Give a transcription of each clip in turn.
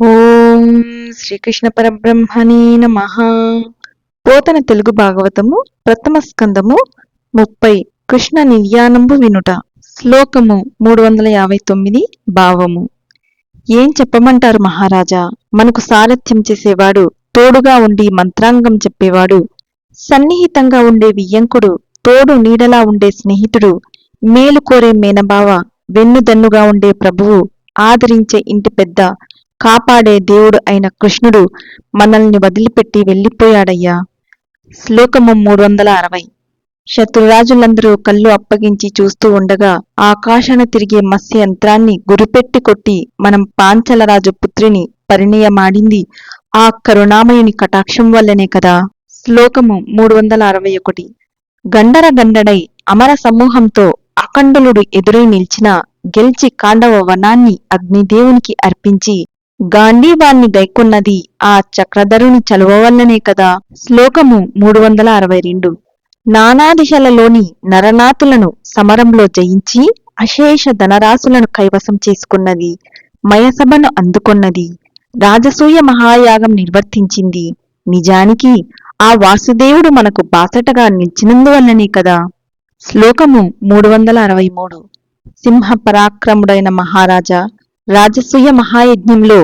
ఓం శ్రీకృష్ణ పరబ్రహ్మణే నమ. పోతన తెలుగు భాగవతము ప్రథమ స్కందము ముప్పై కృష్ణ నిర్యానంబు వినుట. శ్లోకము మూడు వందల యాభై తొమ్మిది భావము. ఏం చెప్పమంటారు మహారాజా? మనకు సారథ్యం చేసేవాడు తోడుగా ఉండి మంత్రాంగం చెప్పేవాడు. సన్నిహితంగా ఉండే వియ్యంకుడు తోడు నీడలా ఉండే స్నేహితుడు మేలు కోరే మేనబావ వెన్నుదన్నుగా ఉండే ప్రభువు ఆదరించే ఇంటి పెద్ద కాపాడే దేవుడు అయిన కృష్ణుడు మనల్ని వదిలిపెట్టి వెళ్ళిపోయాడయ్యా. శ్లోకము మూడు వందల అరవై. శత్రురాజులందరూ కళ్ళు అప్పగించి చూస్తూ ఉండగా ఆకాశాన తిరిగే మత్స్య యంత్రాన్ని గురిపెట్టి కొట్టి మనం పాంచలరాజు పుత్రిని పరిణయమాడింది ఆ కరుణామయుని కటాక్షం వల్లనే కదా. శ్లోకము మూడు వందల అరవై ఒకటి. గండర గండడై అమర సమూహంతో అఖండలుడు ఎదురై నిలిచిన గెలిచి కాండవ వనాన్ని అగ్నిదేవునికి అర్పించి గాంధీవాన్ని గైకొన్నది ఆ చక్రధరుని చలువ వల్లనే కదా. శ్లోకము మూడు వందల అరవై రెండు. నానా దిశలలోని నరనాథులను సమరంలో జయించి అశేష ధనరాశులను కైవసం చేసుకున్నది. మయసభను అందుకొన్నది. రాజసూయ మహాయాగం నిర్వర్తించింది. నిజానికి ఆ వాసుదేవుడు మనకు బాసటగా నిలిచినందువల్లనే కదా. శ్లోకము మూడు వందల అరవై మూడు. సింహ పరాక్రముడైన మహారాజా రాజసూయ మహాయజ్ఞంలో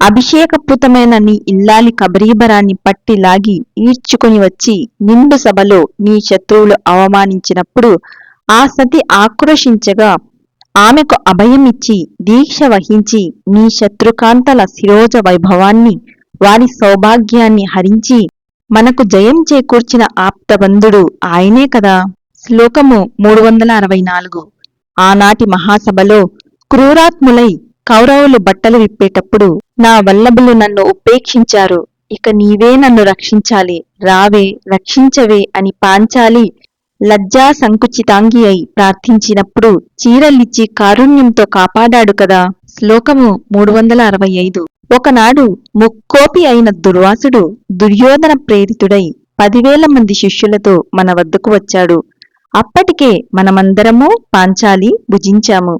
అభిషేకపూతమైన నీ ఇల్లాలి కబరీబరాన్ని పట్టి లాగి ఈడ్చుకొని వచ్చి నిండు సభలో నీ శత్రువులు అవమానించినప్పుడు ఆ సతి ఆక్రోషించగా ఆమెకు అభయమిచ్చి దీక్ష వహించి నీ శత్రుకాంతల శిరోజ వైభవాన్ని వారి సౌభాగ్యాన్ని హరించి మనకు జయం చేకూర్చిన ఆప్తబంధుడు ఆయనే కదా. శ్లోకము మూడు వందల అరవై నాలుగు. ఆనాటి మహాసభలో క్రూరాత్ములై కౌరవులు బట్టలు విప్పేటప్పుడు నా వల్లభులు నన్ను ఉపేక్షించారు. ఇక నీవే నన్ను రక్షించాలి. రావే రక్షించవే అని పాంచాలి. లజ్జా సంకుచితాంగి అయి ప్రార్థించినప్పుడు చీరలిచ్చి కారుణ్యంతో కాపాడాడు కదా. శ్లోకము మూడు వందల అరవై ఐదు. ఒకనాడు ముక్కోపి అయిన దుర్వాసుడు దుర్యోధన ప్రేరితుడై పదివేల మంది శిష్యులతో మన వద్దకు వచ్చాడు. అప్పటికే మనమందరము పాంచాలి భుజించాము.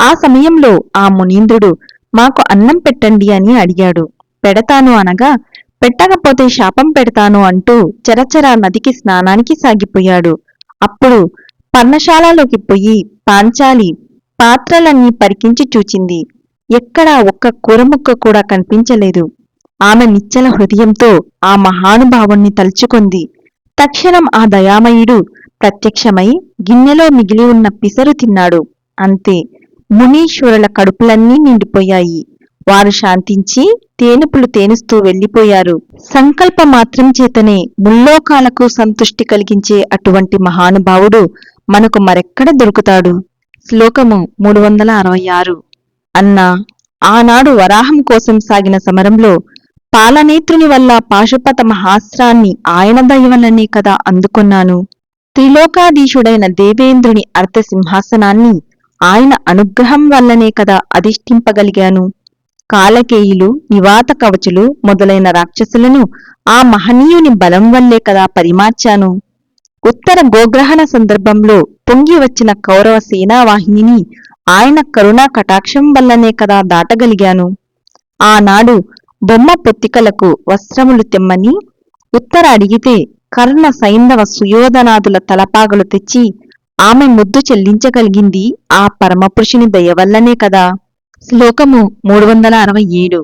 ఆ సమయంలో ఆ మునీంద్రుడు మాకు అన్నం పెట్టండి అని అడిగాడు. పెడతాను అనగా పెట్టకపోతే శాపం పెడతాను అంటూ చరచరా నదికి స్నానానికి సాగిపోయాడు. అప్పుడు పర్ణశాలలోకి పోయి పాంచాలి పాత్రలన్నీ పరికించి చూచింది. ఎక్కడా ఒక్క కూరముక్క కూడా కనిపించలేదు. ఆమె నిచ్చల హృదయంతో ఆ మహానుభావుణ్ణి తలుచుకొంది. తక్షణం ఆ దయామయుడు ప్రత్యక్షమై గిన్నెలో మిగిలి ఉన్న పిసరు తిన్నాడు. అంతే. మునీశ్వరుల కడుపులన్నీ నిండిపోయాయి. వారు శాంతించి తేనుపులు తేనుస్తూ వెళ్ళిపోయారు సంకల్ప మాత్రం చేతనే ముల్లోకాలకు సంతుష్టి కలిగించే అటువంటి మహానుభావుడు మనకు మరెక్కడ దొరుకుతాడు? శ్లోకము మూడు వందల అరవై ఆరు. అన్నా ఆనాడు వరాహం కోసం సాగిన సమరంలో పాలనేత్రుని వల్ల పాశుపత మహాస్త్రాన్ని ఆయన దయవల్లనే కదా అందుకొన్నాను. త్రిలోకాధీశుడైన దేవేంద్రుని అర్థసింహాసనాన్ని ఆయన అనుగ్రహం వల్లనే కదా అధిష్ఠింపగలిగాను. కాలకేయులు నివాత కవచులు మొదలైన రాక్షసులను ఆ మహనీయుని బలం వల్లే కదా పరిమార్చాను. ఉత్తర గోగ్రహణ సందర్భంలో పొంగి వచ్చిన కౌరవ సేనావాహినిని ఆయన కరుణా కటాక్షం వల్లనే కదా దాటగలిగాను. ఆనాడు బొమ్మ పొత్తికలకు వస్త్రములు తెమ్మని ఉత్తర అడిగితే కర్ణ సైంధవ సుయోధనాదుల తలపాగలు తెచ్చి ఆమె ముద్దు చెల్లించగలిగింది ఆ పరమపురుషుని దయవల్లనే కదా. శ్లోకము మూడు వందల అరవై ఏడు.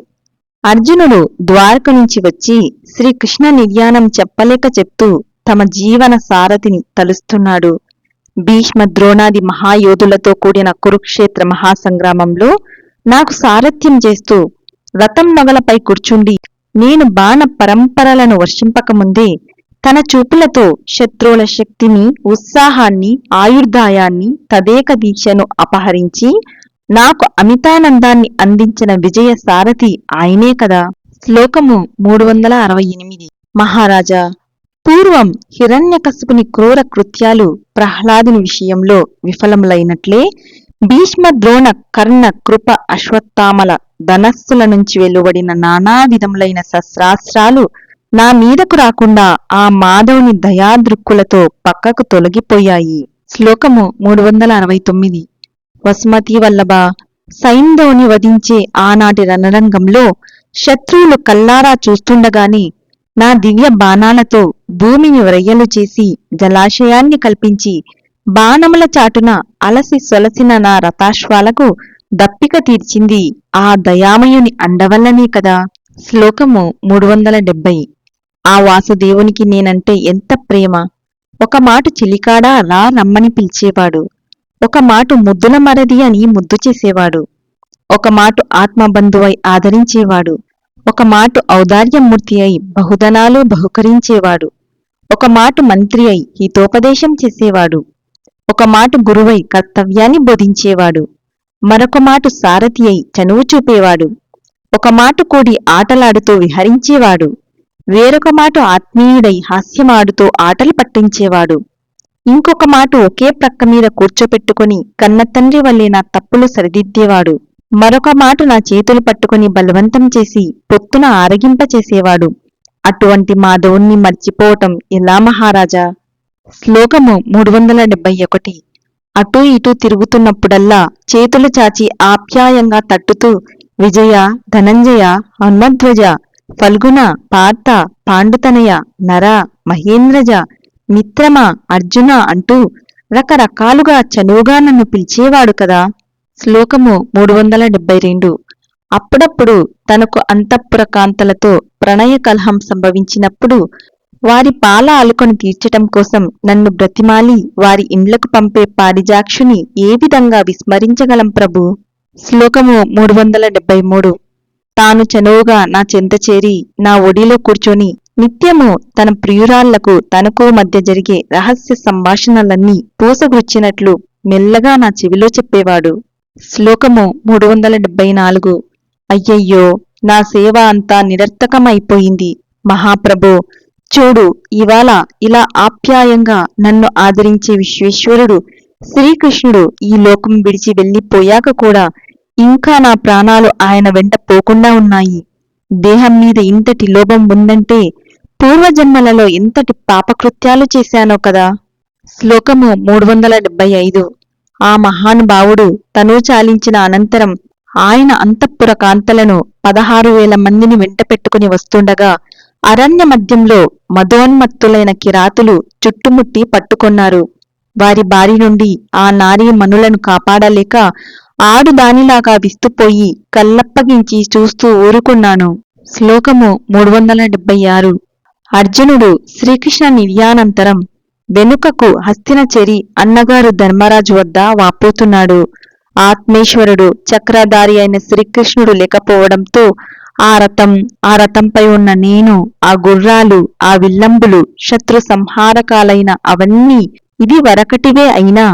అర్జునుడు ద్వారక నుంచి వచ్చి శ్రీకృష్ణ నిర్యాణం చెప్పలేక చెప్తూ తమ జీవన సారథిని తలుస్తున్నాడు. భీష్మ ద్రోణాది మహాయోధులతో కూడిన కురుక్షేత్ర మహాసంగ్రామంలో నాకు సారథ్యం చేస్తూ రథం మొగలపై కూర్చుండి నేను బాణ పరంపరలను వర్షింపకముందే తన చూపులతో శత్రువుల శక్తిని ఉత్సాహాన్ని ఆయుర్దాయాన్ని తదేక దీక్షను అపహరించి నాకు అమితానందాన్ని అందించిన విజయ సారథి ఆయనే కదా. శ్లోకము మూడు వందల అరవై ఎనిమిది. మహారాజా పూర్వం హిరణ్యకశపుని క్రూర కృత్యాలు ప్రహ్లాదుని విషయంలో విఫలములైనట్లే భీష్మ ద్రోణ కర్ణ కృప అశ్వత్థామల ధనస్సుల నుంచి వెలువడిన నానా విధములైన శస్త్రాస్త్రాలు నా మీదకు రాకుండా ఆ మాధవుని దయాదృక్కులతో పక్కకు తొలగిపోయాయి. శ్లోకము మూడు వందల అరవై తొమ్మిది. వసుమతి వల్లభ సైంధవుని వధించే ఆనాటి రణరంగంలో శత్రువులు కల్లారా చూస్తుండగానే నా దివ్య బాణాలతో భూమిని వ్రయ్యలు చేసి జలాశయాన్ని కల్పించి బాణముల చాటున అలసి సొలసిన నా రథాశ్వాలకు దప్పిక తీర్చింది ఆ దయామయుని అండవల్లనే కదా. శ్లోకము మూడు వందల డెబ్బై ఆ వాసుదేవునికి నేనంటే ఎంత ప్రేమ? ఒక మాట చిలికాడా? రా రమ్మని పిలిచేవాడు. ఒక మాట ముద్దుల మరది అని ముద్దు చేసేవాడు. ఒక మాట ఆత్మబంధువై ఆదరించేవాడు. ఒక మాట ఔదార్యమూర్తి అయి బహుధనాలు బహుకరించేవాడు. ఒక మాట మంత్రి అయి హితోపదేశం చేసేవాడు. ఒక మాట గురువై కర్తవ్యాన్ని బోధించేవాడు. మరొక మాట సారథి అయి చనువు చూపేవాడు. ఒక మాట కూడి ఆటలాడుతూ విహరించేవాడు. వేరొక మాట ఆత్మీయుడై హాస్యమాడుతూ ఆటలు పట్టించేవాడు. ఇంకొక మాట ఒకే ప్రక్క మీద కూర్చోపెట్టుకుని కన్నతండ్రి వల్లే నా తప్పులు సరిదిద్దేవాడు. మరొక మాట నా చేతులు పట్టుకుని బలవంతం చేసి పొత్తున ఆరగింపచేసేవాడు అటువంటి మాధవుణ్ణి మర్చిపోవటం ఎలా మహారాజా? శ్లోకము మూడు వందల డెబ్బై ఒకటి అటూ ఇటూ తిరుగుతున్నప్పుడల్లా చేతులు చాచి ఆప్యాయంగా తట్టుతూ విజయ ధనంజయ హన్మధ్వజ ఫల్గుణ పార్థ పాండుతనయ నర మహేంద్రజ మిత్రమ అర్జున అంటూ రకరకాలుగా చనువుగా నన్ను పిలిచేవాడు కదా. శ్లోకము మూడు వందల డెబ్బై రెండు అప్పుడప్పుడు తనకు అంతఃపుర కాంతలతో ప్రణయ కలహం సంభవించినప్పుడు వారి పాల అలుకను తీర్చటం కోసం నన్ను బ్రతిమాలి వారి ఇండ్లకు పంపే పారిజాక్షుని ఏ విధంగా విస్మరించగలం ప్రభు? శ్లోకము మూడు వందల డెబ్బై మూడు తాను చనువుగా నా చెంత చేరి నా ఒడిలో కూర్చొని నిత్యము తన ప్రియురాళ్ళకు తనకు మధ్య జరిగే రహస్య సంభాషణలన్నీ పూసగుచ్చినట్లు మెల్లగా నా చెవిలో చెప్పేవాడు. శ్లోకము మూడు వందల డెబ్బై నాలుగు అయ్యయ్యో నా సేవ అంతా నిరర్థకమైపోయింది. మహాప్రభు చూడు ఇవాళ ఇలా ఆప్యాయంగా నన్ను ఆదరించే విశ్వేశ్వరుడు శ్రీకృష్ణుడు ఈ లోకం విడిచి వెళ్ళిపోయాక కూడా ఇంకా నా ప్రాణాలు ఆయన వెంట పోకుండా ఉన్నాయి. దేహం మీద ఇంతటి లోభం ఉందంటే పూర్వజన్మలలో ఎంతటి పాపకృత్యాలు చేశానో కదా. శ్లోకము మూడు వందల డెబ్బై ఐదు ఆ మహానుభావుడు తను చాలించిన అనంతరం ఆయన అంతఃపుర కాంతలను పదహారు వేల మందిని వెంట పెట్టుకుని వస్తుండగా అరణ్య మధ్యంలో మదోన్మత్తులైన కిరాతులు చుట్టుముట్టి పట్టుకొన్నారు. వారి బారి నుండి ఆ నారీ మనులను కాపాడలేక ఆడు దానిలాగా విస్తుపోయి కళ్ళప్పగించి చూస్తూ ఊరుకున్నాను. శ్లోకము మూడు వందల డెబ్బై ఆరు అర్జునుడు శ్రీకృష్ణ నిర్యానంతరం వెనుకకు హస్తినచెరి అన్నగారు ధర్మరాజు వద్ద వాపోతున్నాడు. ఆత్మేశ్వరుడు చక్రధారి అయిన శ్రీకృష్ణుడు లేకపోవడంతో ఆ రథం ఆ రథంపై ఉన్న నేను ఆ గుర్రాలు ఆ విల్లంబులు శత్రు సంహారకాలైన అవన్నీ ఇది వరకటివే అయినా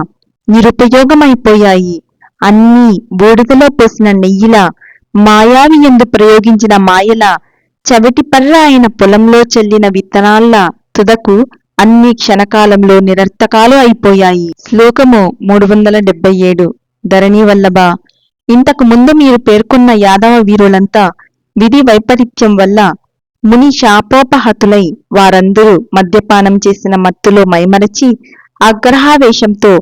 నిరుపయోగమైపోయాయి. అన్నీ బూడిదలో పోసిన నెయ్యిలా మాయావి ఎందు ప్రయోగించిన మాయలా చవిటిపర్ర అయిన పొలంలో చెల్లిన విత్తనాల్లా తుదకు అన్ని క్షణకాలంలో నిరర్థకాలు అయిపోయాయి. శ్లోకము మూడు వందల డెబ్బై ఏడు ధరణి వల్లభ ఇంతకు ముందు మీరు పేర్కొన్న యాదవ వీరులంతా విధి వైపరీత్యం వల్ల ముని శాపోపహతులై వారందరూ మద్యపానం చేసిన మత్తులో మైమరచి ఆగ్రహావేశంతో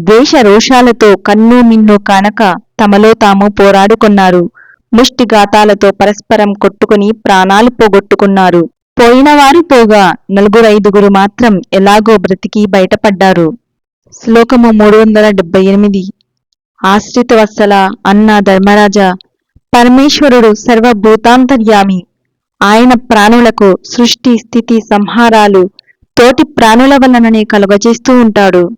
దేశ రోషాలతో కన్ను మిన్ను కానక తమలో తాము పోరాడుకున్నారు. ముష్టిఘాతాలతో పరస్పరం కొట్టుకుని ప్రాణాలు పోగొట్టుకున్నారు. పోయినవారు పోగా నలుగురైదుగురు మాత్రం ఎలాగో బ్రతికి బయటపడ్డారు. శ్లోకము మూడు వందల డెబ్బై ఎనిమిది ఆశ్రిత వత్సల అన్న ధర్మరాజ పరమేశ్వరుడు సర్వభూతాంతర్యామి. ఆయన ప్రాణులకు సృష్టి స్థితి సంహారాలు తోటి ప్రాణుల వలననే కలుగజేస్తూ ఉంటాడు.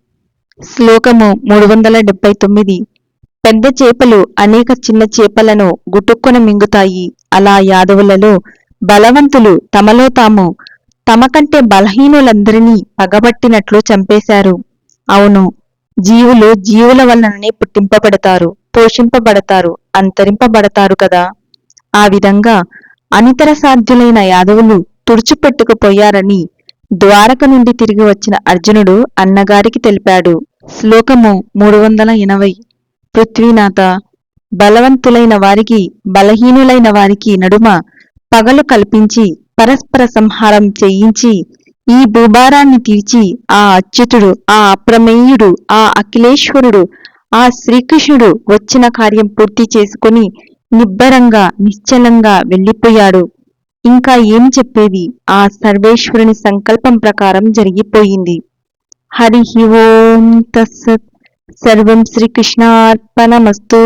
శ్లోకము మూడు వందల డెబ్బై తొమ్మిది. పెద్ద చేపలు అనేక చిన్న చేపలను గుటుక్కున మింగుతాయి. అలా యాదవులలో బలవంతులు తమలో తాము తమ కంటే బలహీనులందరినీ పగబట్టినట్లు చంపేశారు. అవును జీవులు జీవుల వలననే పుట్టింపబడతారు పోషింపబడతారు అంతరింపబడతారు కదా. ఆ విధంగా అనితర సాధ్యులైన యాదవులు తుడిచిపెట్టుకుపోయారని ద్వారక నుండి తిరిగి వచ్చిన అర్జునుడు అన్నగారికి తెలిపాడు. శ్లోకము మూడు వందల ఎనభై. పృథ్వీనాథ బలవంతులైన వారికి బలహీనులైన వారికి నడుమ పగలు కల్పించి పరస్పర సంహారం చేయించి ఈ భూభారాన్ని తీర్చి ఆ అచ్యుతుడు ఆ అప్రమేయుడు ఆ అఖిలేశ్వరుడు ఆ శ్రీకృష్ణుడు వచ్చిన కార్యం పూర్తి చేసుకుని నిబ్బరంగా నిశ్చలంగా వెళ్ళిపోయాడు. ఇంకా ఏమి చెప్పేది? ఆ సర్వేశ్వరుని సంకల్పం ప్రకారం జరిగిపోయింది. हरि ओम तत्सत सर्वम श्री कृष्णार्पणमस्तु